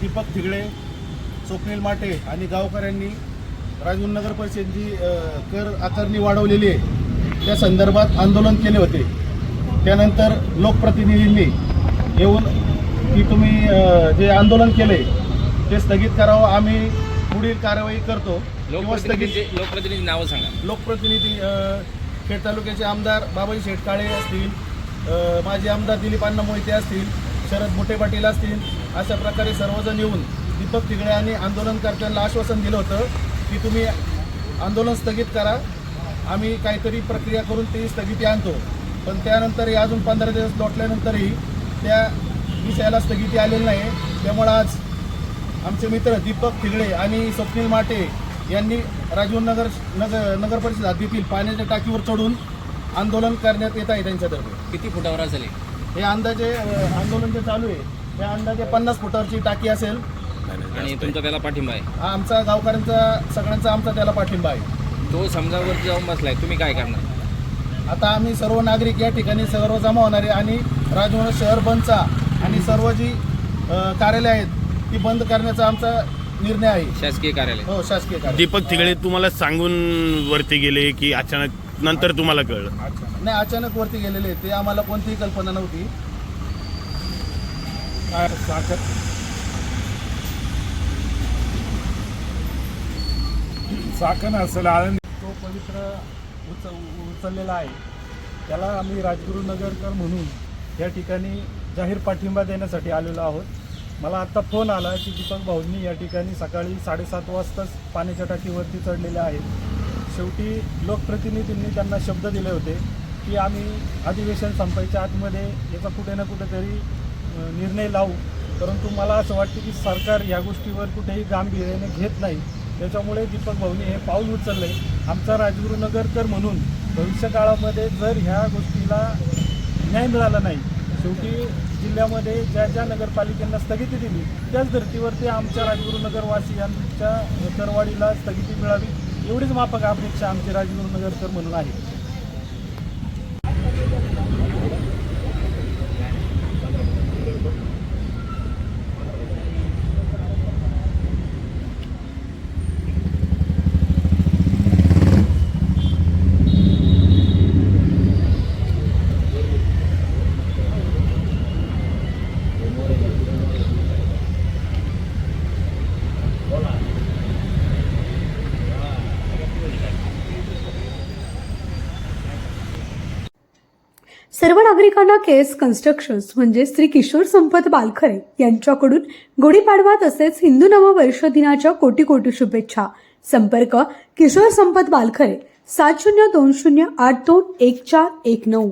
दीपक थिगळे स्वप्नील माटे आणि गावकऱ्यांनी राजून नगर परिषद जी कर आकारणी वाढवलेली आहे. त्या संदर्भात आंदोलन केले होते. त्यानंतर लोकप्रतिनिधींनी येऊन की तुम्ही जे आंदोलन केले ते स्थगित करावं आम्ही पुढील कारवाई करतो. किंवा स्थगित लोकप्रतिनिधी लोकप्रतिनिधी नावं सांगा. लोकप्रतिनिधी अ, खेड तालुक्याचे आमदार बाबाजी शेटकाळे असतील अ, माजी आमदार दिलीप अण्णा मोहिते असतील शरद मोठे पाटील असतील अशा प्रकारे सर्वजण येऊन दीपक तिगळे यांनी आंदोलनकर्त्यांना आश्वासन दिलं होतं की तुम्ही आंदोलन स्थगित करा. आम्ही काहीतरी प्रक्रिया करून ती स्थगिती आणतो. पण त्यानंतरही अजून पंधरा दिवस लोटल्यानंतरही त्या विषयाला स्थगिती आलेली नाही. त्यामुळं आज आमचे मित्र दीपक तिगळे आणि स्वप्नील माटे यांनी राजीव नगर नगर नगर परिषद हद्दीतील पाण्याच्या टाकीवर चढून आंदोलन करण्यात येत आहे त्यांच्यातर्फे. किती फुटावर असेल हे? हे अंदाजे आंदोलन जे चालू आहे ते अंदाजे पन्नास फुटावरची टाकी असेल. आणि तुमचा त्याला पाठिंबा आहे? हा आमचा गावकऱ्यांचा सगळ्यांचा आमचा त्याला पाठिंबा आहे. तो समजा वरती जाऊन बसलाय. तुम्ही काय करणार? आता आम्ही सर्व नागरिक या ठिकाणी सर्व जमा होणार आणि राजवाडा शहर बंदचा आणि सर्व जी कार्यालय आहेत ती बंद करण्याचा आमचा निर्णय आहे. शासकीय कार्यालय. हो शासकीय कार्यालय. दीपक तिगळे तुम्हाला सांगून वरती गेले की अचानक नंतर तुम्हाला कळलं? नाही अचानक वरती गेलेले. ते आम्हाला कोणतीही कल्पना नव्हती. चाकण असेल आळंदी तो पवित्र उच उचललेला आहे. त्याला आम्ही राजगुरू नगरकर म्हणून या ठिकाणी जाहीर पाठिंबा देण्यासाठी आलेलो आहोत. मला आत्ता फोन आला की दीपक भाऊंनी या ठिकाणी सकाळी साडेसात वाजताच पाण्याच्या टाकीवरती चढलेल्या आहेत. शेवटी लोकप्रतिनिधींनी त्यांना शब्द दिले होते की आम्ही अधिवेशन संपायच्या आतमध्ये याचा कुठे ना कुठेतरी निर्णय लावू. परंतु मला असं वाटतं की सरकार या गोष्टीवर कुठेही गांभीर्याने घेत नाही. त्याच्यामुळे दीपक भाऊनी हे पाऊल उचललं आहे आमचा राजगुरू नगरकर म्हणून भविष्यकाळामध्ये जर ह्या गोष्टीला न्याय मिळाला नाही शेवटी जिल्ह्यामध्ये ज्या ज्या नगरपालिकांना स्थगिती दिली त्याच धर्तीवरती आमच्या राजगुरुनगरवासियांच्या करवाडीला स्थगिती मिळावी एवढीच माफक अपेक्षा आमची राजगुरुनगरकर म्हणून आहे. सर्व नागरिकांना केएस कन्स्ट्रक्शन्स म्हणजे श्री किशोर संपत बालखरे यांच्याकडून गुढीपाडवा तसेच हिंदू नववर्ष दिनाच्या कोटी कोटी शुभेच्छा. संपर्क किशोर संपत बालखरे सात शून्य दोन शून्य आठ दोन एक चार एक नऊ.